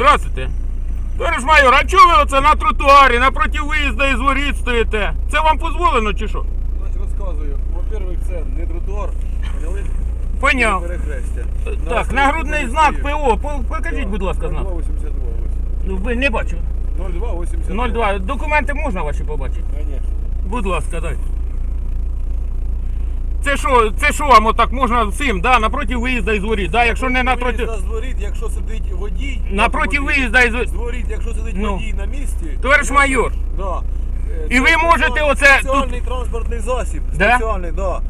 Здравствуйте. Товариш майор, а чого ви оце на тротуарі, напроти виїзду із воріт стоїте? Це вам дозволено чи що? Значить розказую. Во-первых, це не тротуар, поняли? Поняв. Перехрестя. Так, нагрудний знак ПО. По- Покажіть, будь ласка, знак. 0282 Ну, ви не бачу. 0282. 02. Документи можна ваші побачити? Конечно. Будь ласка, дайте. Це що, це що вам отак можна всім, да, напроти виїзду із воріт, да, якщо не напроти... Виїзда з воріт, якщо сидить водій... Напроти виїзду із З воріт. якщо сидить Ну. водій на місці... Товариш майор. Да. Е, І це ви можете оце тут- Спеціальний транспортний засіб. Да? Спеціальний, да.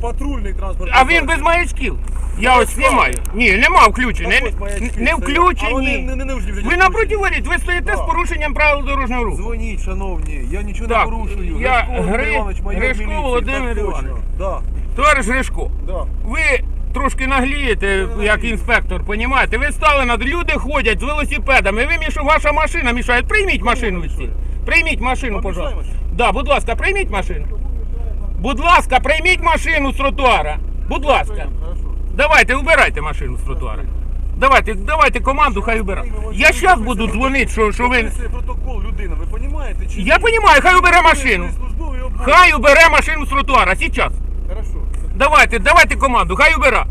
Патрульний транспортний А він без маячків. Я ось знімаю. Ні, нема включені. Так Не, не включені. Ви напроти включені. ви стоїте з порушенням правил дорожнього руху. Дзвоніть, шановні, я нічого Так, не порушую. я Гришко Володимир Гри- Іванович, Гришко Володимир. Іванович. Да, Товариш Гришко, да. ви трошки наглієте, як інспектор, понімаєте? Ви стали над люди ходять з велосипедами. Ви мішу, ваша машина мішає. Прийміть машину. Прийміть машину, пожалуйста. Да, будь ласка, прийміть машину. Будь ласка, прийміть машину з тротуара. Будь ласка. Давайте, убирайте машину з тротуара. Давайте, давайте команду, хай убирає. Я зараз буду дзвонити, що, що ви. Протокол людина, ви розумієте? Чи Я розумію, хай убере машину. Хай убере машину з тротуара. зараз. Хорошо. Давайте, давайте команду, хай убира.